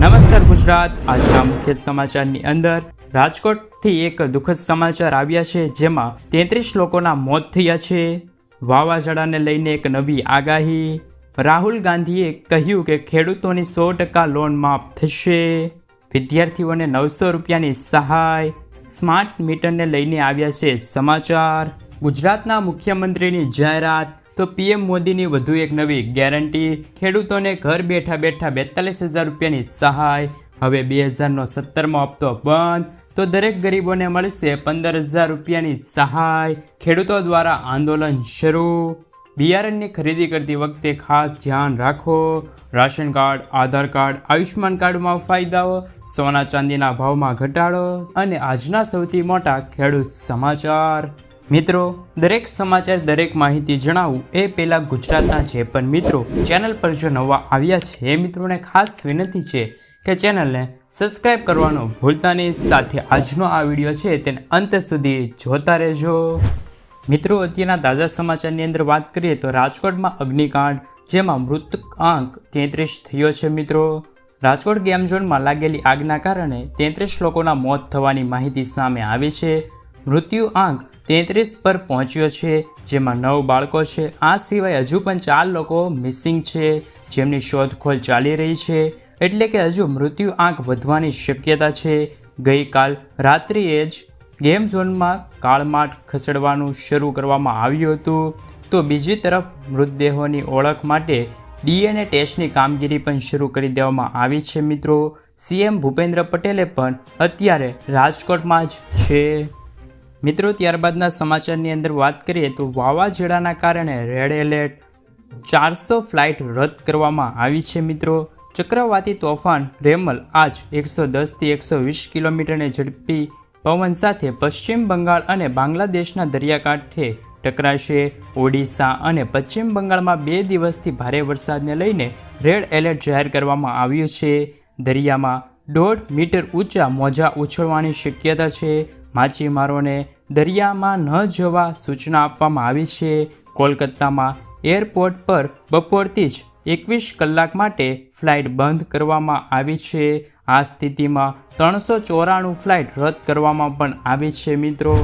નમસ્કાર ગુજરાત. આજના મુખ્ય સમાચારની અંદર રાજકોટથી એક દુઃખદ સમાચાર આવ્યા છે, જેમાં તેત્રીસ લોકોના મોત થયા છે. વાવાઝોડાને લઈને એક નવી આગાહી. રાહુલ ગાંધીએ કહ્યું કે ખેડૂતોની સો ટકા લોન માફ થશે. વિદ્યાર્થીઓને નવસો રૂપિયાની સહાય. સ્માર્ટ મીટરને લઈને આવ્યા છે સમાચાર. ગુજરાતના મુખ્યમંત્રીની જાહેરાત. તો પીએમ મોદીની વધુ એક નવી ગેરંટી, ખેડૂતોને ઘર બેઠા બેઠા બેતાલીસ હજાર રૂપિયાની સહાય, હવે બે હજારનો સત્તરમો હપ્તો બંધ, તો દરેક ગરીબોને મળશે પંદર હજાર રૂપિયાની સહાય, ખેડૂતો દ્વારા આંદોલન શરૂ. બિયારણની ખરીદી કરતી વખતે ખાસ ધ્યાન રાખો. Ration card, Aadhaar card, Ayushman કાર્ડમાં ફાયદાઓ, સોના ચાંદીના ભાવમાં ઘટાડો અને આજના સૌથી મોટા ખેડૂત સમાચાર. મિત્રો, દરેક સમાચાર, દરેક માહિતી જણાવું એ પહેલાં ગુજરાતના જે પણ મિત્રો ચેનલ પર જો નવા આવ્યા છે, એ મિત્રોને ખાસ વિનંતી છે કે ચેનલને સબસ્ક્રાઈબ કરવાનો ભૂલતા નહીં. સાથે આજનો આ વીડિયો છે તેને અંત સુધી જોતા રહેજો. મિત્રો, અત્યારના તાજા સમાચારની અંદર વાત કરીએ તો રાજકોટમાં અગ્નિકાંડ, જેમાં મૃતક આંક તેત્રીસ થયો છે મિત્રો. રાજકોટ ગેમ ઝોનમાં લાગેલી આગના કારણે તેત્રીસ લોકોના મોત થવાની માહિતી સામે આવી છે. મૃત્યુ આંક તેત્રીસ પર પહોંચ્યો છે, જેમાં નવ બાળકો છે. આ સિવાય હજુ પણ ચાર લોકો મિસિંગ છે, જેમની શોધખોળ ચાલી રહી છે. એટલે કે હજુ મૃત્યુ આંક વધવાની શક્યતા છે. ગઈકાલ રાત્રિએ જ ગેમ ઝોનમાં કાળમાટ ખસેડવાનું શરૂ કરવામાં આવ્યું હતું. તો બીજી તરફ મૃતદેહોની ઓળખ માટે ડીએનએ ટેસ્ટની કામગીરી પણ શરૂ કરી દેવામાં આવી છે મિત્રો. સીએમ ભૂપેન્દ્ર પટેલે પણ અત્યારે રાજકોટમાં જ છે. મિત્રો, ત્યારબાદના સમાચારની અંદર વાત કરીએ તો વાવાઝોડાના કારણે રેડ એલર્ટ ચારસો ફ્લાઇટ રદ કરવામાં આવી છે મિત્રો. ચક્રવાતી તોફાન રેમલ આજ એકસો દસથી એકસો વીસ કિલોમીટરની ઝડપી પવન સાથે પશ્ચિમ બંગાળ અને બાંગ્લાદેશના દરિયાકાંઠે ટકરાશે. ઓડિશા અને પશ્ચિમ બંગાળમાં બે દિવસથી ભારે વરસાદને લઈને રેડ એલર્ટ જાહેર કરવામાં આવ્યું છે. દરિયામાં દોઢ મીટર ઊંચા મોજા ઉછળવાની શક્યતા છે. માછીમારોને દરિયામાં ન જવા સૂચના આપવામાં આવી છે. કોલકાતામાં એરપોર્ટ પર બપોરથી જ એકવીસ કલાક માટે ફ્લાઇટ બંધ કરવામાં આવી છે. આ સ્થિતિમાં ત્રણસો ચોરાણું ફ્લાઇટ રદ કરવામાં પણ આવી છે મિત્રો.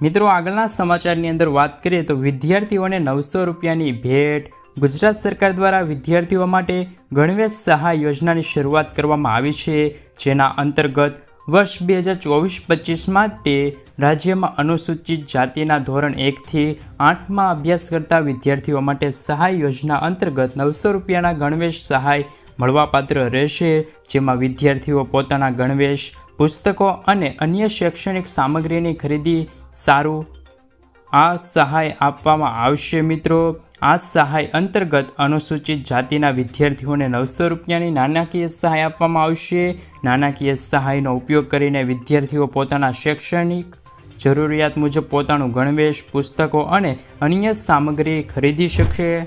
મિત્રો, આગળના સમાચારની અંદર વાત કરીએ તો વિદ્યાર્થીઓને નવસો રૂપિયાની ભેટ. ગુજરાત સરકાર દ્વારા વિદ્યાર્થીઓ માટે ગણવેશ સહાય યોજનાની શરૂઆત કરવામાં આવી છે, જેના અંતર્ગત વર્ષ બે હજાર ચોવીસ પચીસ માટે રાજ્યમાં અનુસૂચિત જાતિના ધોરણ એકથી આઠમાં અભ્યાસ કરતા વિદ્યાર્થીઓ માટે સહાય યોજના અંતર્ગત નવસો રૂપિયાના ગણવેશ સહાય મળવાપાત્ર રહેશે, જેમાં વિદ્યાર્થીઓ પોતાના ગણવેશ, પુસ્તકો અને અન્ય શૈક્ષણિક સામગ્રીની ખરીદી સારું આ સહાય આપવામાં આવશે. મિત્રો આ સહાય અંતર્ગત અનુસૂચિત જાતિના વિદ્યાર્થીઓને નવસો રૂપિયાની નાણાકીય સહાય આપવામાં આવશે. નાણાકીય સહાયનો ઉપયોગ કરીને વિદ્યાર્થીઓ પોતાના શૈક્ષણિક જરૂરિયાત મુજબ પોતાનું ગણવેશ, પુસ્તકો અને અન્ય સામગ્રી ખરીદી શકશે.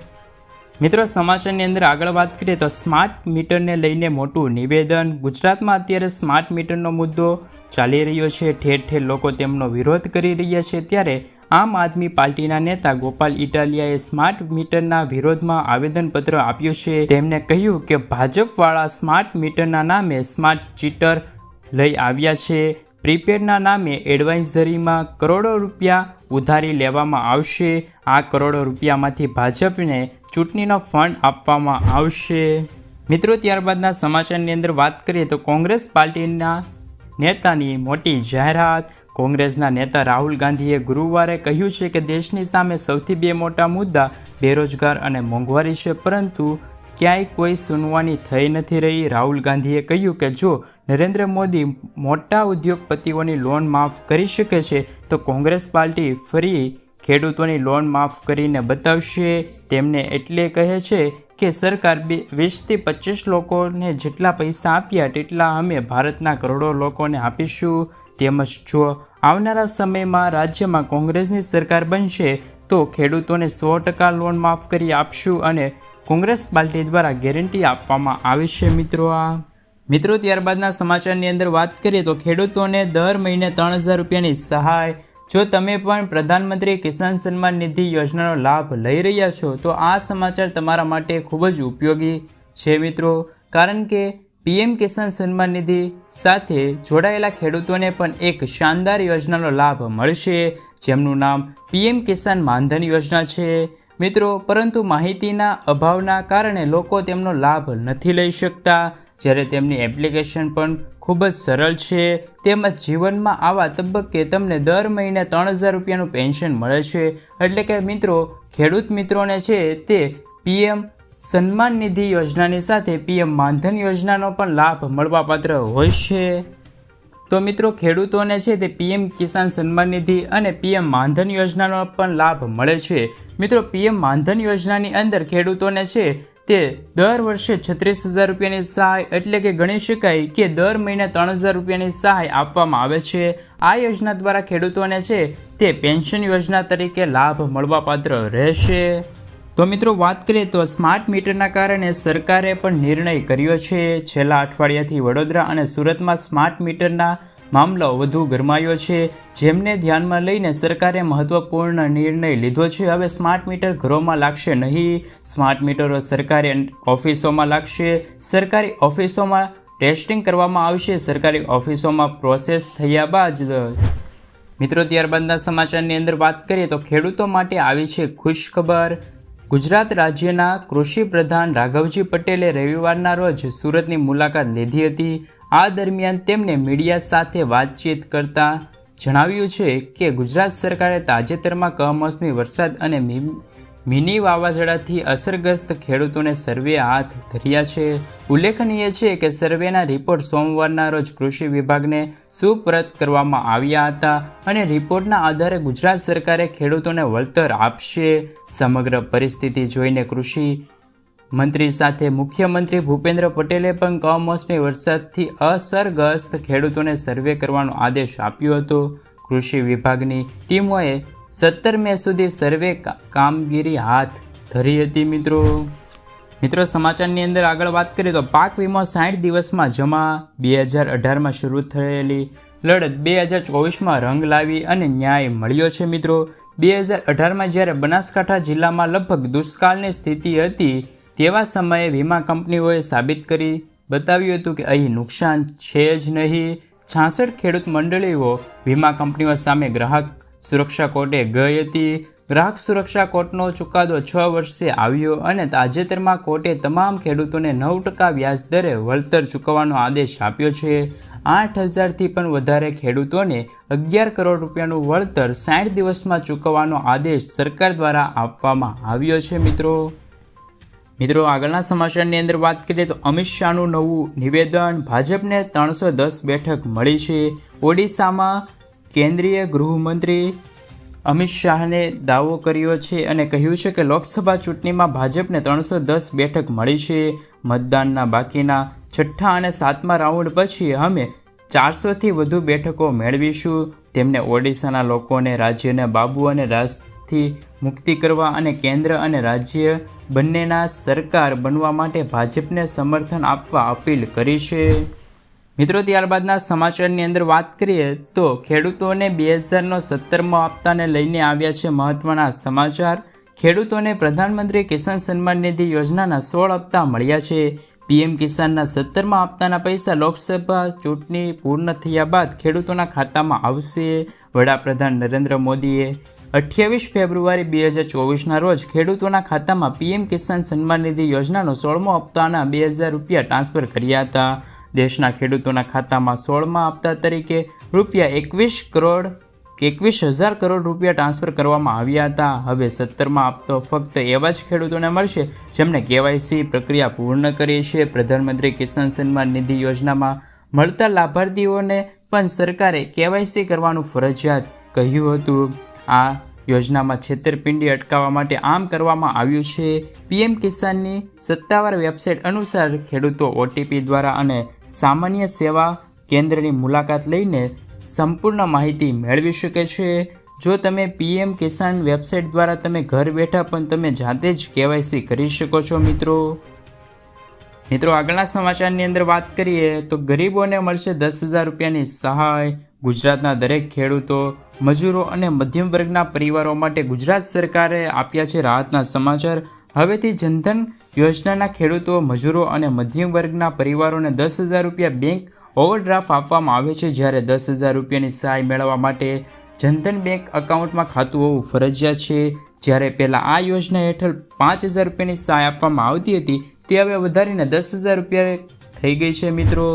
મિત્રો, સમાચારની અંદર આગળ વાત કરીએ તો સ્માર્ટ મીટરને લઈને મોટું નિવેદન. ગુજરાતમાં અત્યારે સ્માર્ટ મીટરનો મુદ્દો ચાલી રહ્યો છે. ઠેર ઠેર લોકો તેમનો વિરોધ કરી રહ્યા છે. ત્યારે આમ આદમી પાર્ટીના નેતા ગોપાલ ઇટાલિયાએ સ્માર્ટ મીટરના વિરોધમાં આવેદનપત્ર આપ્યું છે. તેમણે કહ્યું કે ભાજપવાળા સ્માર્ટ મીટરના નામે સ્માર્ટ ચીટર લઈ આવ્યા છે. પ્રીપેડના નામે એડવાઇઝરીમાં કરોડો રૂપિયા ઉધારી લેવામાં આવશે. આ કરોડો રૂપિયામાંથી ભાજપને ચૂંટણીનો ફંડ આપવામાં આવશે. મિત્રો, ત્યારબાદના સમાચારની અંદર વાત કરીએ તો કોંગ્રેસ પાર્ટીના નેતાની મોટી જાહેરાત. કોંગ્રેસના નેતા રાહુલ ગાંધીએ ગુરુવારે કહ્યું છે કે દેશની સામે સૌથી બે મોટા મુદ્દા બેરોજગાર અને મોંઘવારી છે, પરંતુ ક્યાંય કોઈ સુનવાની થઈ નથી રહી. રાહુલ ગાંધીએ કહ્યું કે જો નરેન્દ્ર મોદી મોટા ઉદ્યોગપતિઓની લોન માફ કરી શકે છે, તો કોંગ્રેસ પાર્ટી ફરી ખેડૂતોની લોન માફ કરીને બતાવશે. તેમને એટલે કહે છે કે સરકાર બે, વીસથી પચીસ લોકોને જેટલા પૈસા આપ્યા, તેટલા અમે ભારતના કરોડો લોકોને આપીશું. તેમજ જો આવનારા સમયમાં રાજ્યમાં કોંગ્રેસની સરકાર બનશે, તો ખેડૂતોને સો ટકા લોન માફ કરી આપશું અને કોંગ્રેસ પાર્ટી દ્વારા ગેરંટી આપવામાં આવી છે મિત્રો આ. મિત્રો, ત્યારબાદના સમાચારની અંદર વાત કરીએ તો ખેડૂતોને દર મહિને ત્રણ હજાર રૂપિયાની સહાય. જો તમે પણ પ્રધાનમંત્રી કિસાન સન્માન નિધિ યોજનાનો લાભ લઈ રહ્યા છો, તો આ સમાચાર તમારા માટે ખૂબ જ ઉપયોગી છે મિત્રો. કારણ કે પીએમ કિસાન સન્માન નિધિ સાથે જોડાયેલા ખેડૂતોને પણ એક શાનદાર યોજનાનો લાભ મળશે, જેમનું નામ પીએમ કિસાન માનધન યોજના છે. મિત્રો, પરંતુ માહિતીના અભાવના કારણે લોકો તેમનો લાભ નથી લઈ શકતા. જ્યારે તેમની એપ્લિકેશન પણ ખૂબ જ સરળ છે. તેમજ જીવનમાં આવા તબક્કે તમને દર મહિને ત્રણ હજાર રૂપિયાનું પેન્શન મળે છે. એટલે કે મિત્રો, ખેડૂત મિત્રોને છે તે પીએમ સન્માન નિધિ યોજનાની સાથે પીએમ માનધન યોજનાનો પણ લાભ મળવાપાત્ર હોય છે. તો મિત્રો, ખેડૂતોને છે તે પીએમ કિસાન સન્માન નિધિ અને પીએમ માનધન યોજનાનો પણ લાભ મળે છે. મિત્રો, પીએમ માનધન યોજનાની અંદર ખેડૂતોને છે તે દર વર્ષે છત્રીસ હજાર રૂપિયાની સહાય એટલે કે ગણી શકાય કે દર મહિને ત્રણ હજાર રૂપિયાની સહાય આપવામાં આવે છે. આ યોજના દ્વારા ખેડૂતોને છે તે પેન્શન યોજના તરીકે લાભ મળવાપાત્ર રહેશે. તો મિત્રો વાત કરીએ તો સ્માર્ટ મીટરના કારણે સરકારે પણ નિર્ણય કર્યો છે. છેલ્લા અઠવાડિયાથી વડોદરા અને સુરતમાં સ્માર્ટ મીટરના મામલો વધુ ગરમાયો છે. જેમને ધ્યાનમાં લઈને સરકારે મહત્વપૂર્ણ નિર્ણય લીધો છે. હવે સ્માર્ટ મીટર ઘરોમાં લાગશે નહીં. સ્માર્ટ મીટરો સરકારી ઓફિસોમાં લાગશે. સરકારી ઓફિસોમાં ટેસ્ટિંગ કરવામાં આવશે. સરકારી ઓફિસોમાં પ્રોસેસ થયા બાદ મિત્રો ત્યારબાદના સમાચારની અંદર વાત કરીએ તો ખેડૂતો માટે આવી છે ખુશ ખબર ગુજરાત રાજ્યના કૃષિ પ્રધાન રાઘવજી પટેલે રવિવારના રોજ સુરતની મુલાકાત લીધી હતી. આ દરમિયાન તેમણે મીડિયા સાથે વાતચીત કરતા જણાવ્યું છે કે, ગુજરાત સરકારે તાજેતરમાં કમોસમી વરસાદ અને મિની વાવાઝોડાથી અસરગ્રસ્ત ખેડૂતોને સર્વે હાથ ધર્યા છે. ઉલ્લેખનીય છે કે સર્વેના રિપોર્ટ સોમવારના રોજ કૃષિ વિભાગને સુપરત કરવામાં આવ્યા હતા અને રિપોર્ટના આધારે ગુજરાત સરકારે ખેડૂતોને વળતર આપશે. સમગ્ર પરિસ્થિતિ જોઈને કૃષિ મંત્રી સાથે મુખ્યમંત્રી ભૂપેન્દ્ર પટેલે પણ કમોસમી વરસાદથી અસરગ્રસ્ત ખેડૂતોને સર્વે કરવાનો આદેશ આપ્યો હતો. કૃષિ વિભાગની ટીમોએ સત્તર મે સુધી સર્વે કામગીરી હાથ ધરી હતી મિત્રો. મિત્રો, સમાચારની અંદર આગળ વાત કરીએ તો પાક વીમો સાઠ દિવસમાં જમા, બે હજાર અઢારમાં શરૂ થયેલી લડત, બે હજાર ચોવીસમાં રંગ લાવી અને ન્યાય મળ્યો છે મિત્રો. બે હજાર અઢારમાં જ્યારે બનાસકાંઠા જિલ્લામાં લગભગ દુષ્કાળની સ્થિતિ હતી, તેવા સમયે વીમા કંપનીઓએ સાબિત કરી બતાવ્યું હતું કે અહીં નુકસાન છે જ નહીં. છાસઠ ખેડૂત મંડળીઓ વીમા કંપનીઓ સામે ગ્રાહક સુરક્ષા કોર્ટે ગઈ હતી. ગ્રાહક સુરક્ષા કોર્ટનો ચુકાદો છ વર્ષે આવ્યો અને તાજેતરમાં કોર્ટે તમામ ખેડૂતોને નવ ટકા વ્યાજ દરે વળતર ચૂકવવાનો આદેશ આપ્યો છે. આઠ હજારથી પણ વધારે ખેડૂતોને અગિયાર કરોડ રૂપિયાનું વળતર સાઠ દિવસમાં ચૂકવવાનો આદેશ સરકાર દ્વારા આપવામાં આવ્યો છે, મિત્રો. મિત્રો, આગળના સમાચારની અંદર વાત કરીએ તો અમિત શાહનું નવું નિવેદન. ભાજપને ત્રણસો દસ બેઠક મળી છે. ઓડિશામાં કેન્દ્રીય ગૃહમંત્રી અમિત શાહને દાવો કર્યો છે અને કહ્યું છે કે લોકસભા ચૂંટણીમાં ભાજપને ત્રણસો દસ બેઠક મળી છે. મતદાનના બાકીના છઠ્ઠા અને સાતમા રાઉન્ડ પછી અમે ચારસોથી વધુ બેઠકો મેળવીશું. તેમને ઓડિશાના લોકોને, રાજ્યના બાબુ અને રાજથી મુક્તિ કરવા અને કેન્દ્ર અને રાજ્ય બંનેના સરકાર બનવા માટે ભાજપને સમર્થન આપવા અપીલ કરી છે. મિત્રો, ત્યારબાદના સમાચારની અંદર વાત કરીએ તો ખેડૂતોને બે હજારનો સત્તરમો હપ્તાને લઈને આવ્યા છે મહત્વના સમાચાર. ખેડૂતોને પ્રધાનમંત્રી કિસાન સન્માન નિધિ યોજનાના સોળ હપ્તા મળ્યા છે. પીએમ કિસાનના સત્તરમા હપ્તાના પૈસા લોકસભા ચૂંટણી પૂર્ણ થયા બાદ ખેડૂતોના ખાતામાં આવશે. વડાપ્રધાન નરેન્દ્ર મોદીએ અઠ્યાવીસ ફેબ્રુઆરી બે હજાર ચોવીસના રોજ ખેડૂતોના ખાતામાં પીએમ કિસાન સન્માન નિધિ યોજનાનો સોળમો હપ્તાના બે હજાર રૂપિયા ટ્રાન્સફર કર્યા હતા. દેશના ખેડૂતોના ખાતામાં સોળમાં હપ્તા તરીકે રૂપિયા એકવીસ કરોડ, એકવીસ હજાર કરોડ રૂપિયા ટ્રાન્સફર કરવામાં આવ્યા હતા. હવે સત્તરમાં આપતો ફક્ત એવા જ ખેડૂતોને મળશે જેમણે કેવાયસી પ્રક્રિયા પૂર્ણ કરી છે. પ્રધાનમંત્રી કિસાન સન્માન નિધિ યોજનામાં મળતા લાભાર્થીઓને પણ સરકારે કેવાયસી કરવાનું ફરજિયાત કહ્યું હતું. આ યોજનામાં છેતરપિંડી અટકાવવા માટે આમ કરવામાં આવ્યું છે. પીએમ કિસાનની સત્તાવાર વેબસાઇટ અનુસાર ખેડૂતો ઓટીપી દ્વારા અને સામાન્ય સેવા કેન્દ્રની મુલાકાત લઈને સંપૂર્ણ માહિતી મેળવી શકે છે. જો તમે પીએમ કિસાન વેબસાઇટ દ્વારા તમે ઘર બેઠા પણ તમે જાતે જ કેવાયસી કરી શકો છો મિત્રો. મિત્રો, આગળના સમાચારની અંદર વાત કરીએ તો ગરીબોને મળશે દસ હજાર રૂપિયાની સહાય. ગુજરાતના દરેક ખેડૂતો, મજૂરો અને મધ્યમ વર્ગના પરિવારો માટે ગુજરાત સરકારે આપ્યા છે રાહતના સમાચાર. હવેથી જનધન યોજનાના ખેડૂતો, મજૂરો અને મધ્યમ વર્ગના પરિવારોને દસ હજાર રૂપિયા બેંક ઓવરડ્રાફ્ટ આપવામાં આવે છે, જ્યારે દસ હજાર રૂપિયાની સહાય મેળવવા માટે જનધન બેંક એકાઉન્ટમાં ખાતું હોવું ફરજિયાત છે. જ્યારે પહેલાં આ યોજના હેઠળ પાંચ હજાર રૂપિયાની સહાય આપવામાં આવતી હતી, તે હવે વધારીને દસ હજાર રૂપિયા થઈ ગઈ છે મિત્રો.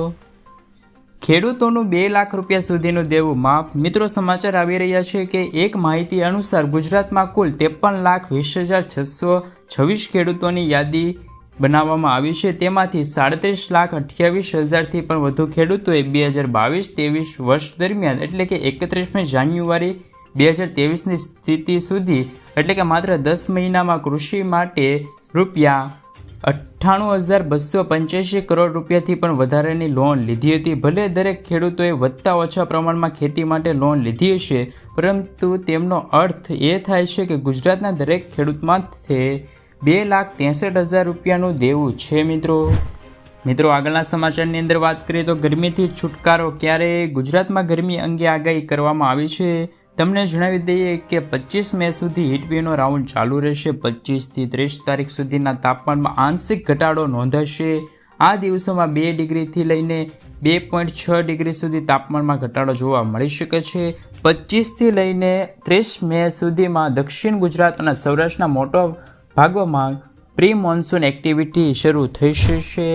ખેડૂતોનું બે લાખ રૂપિયા સુધીનું દેવું માફ. મિત્રો, સમાચાર આવી રહ્યા છે કે એક માહિતી અનુસાર ગુજરાતમાં કુલ ત્રેપન લાખ વીસ હજાર છસો છવ્વીસ ખેડૂતોની યાદી બનાવવામાં આવી છે. તેમાંથી સાડત્રીસ લાખ અઠ્યાવીસ હજારથી પણ વધુ ખેડૂતોએ બે હજાર બાવીસ ત્રેવીસ વર્ષ દરમિયાન, એટલે કે એકત્રીસમી જાન્યુઆરી બે હજાર ત્રેવીસની સ્થિતિ સુધી, એટલે કે માત્ર દસ મહિનામાં કૃષિ માટે રૂપિયા અઠ્ઠાણું હજાર બસો પંચ્યાસી કરોડ રૂપિયાથી પણ વધારેની લોન લીધી હતી. ભલે દરેક ખેડૂતોએ વધતા ઓછા પ્રમાણમાં ખેતી માટે લોન લીધી હશે, પરંતુ તેમનો અર્થ એ થાય છે કે ગુજરાતના દરેક ખેડૂતમાં બે લાખ ત્રેસઠ હજાર રૂપિયાનું દેવું છે મિત્રો. મિત્રો, આગળના સમાચારની અંદર વાત કરીએ તો ગરમીથી છુટકારો ક્યારે ગુજરાતમાં ગરમી અંગે આગાહી કરવામાં આવી છે. તમને જણાવી દઈએ કે પચીસ મે સુધી હીટવેવનો રાઉન્ડ ચાલુ રહેશે. પચીસથી ત્રીસ તારીખ સુધીના તાપમાનમાં આંશિક ઘટાડો નોંધાશે. આ દિવસોમાં બે ડિગ્રીથી લઈને બે પોઈન્ટ છ ડિગ્રી સુધી તાપમાનમાં ઘટાડો જોવા મળી શકે છે. પચીસથી લઈને ત્રીસ મે સુધીમાં દક્ષિણ ગુજરાત અને સૌરાષ્ટ્રના મોટા ભાગોમાં પ્રી મોન્સૂન એક્ટિવિટી શરૂ થઈ જશે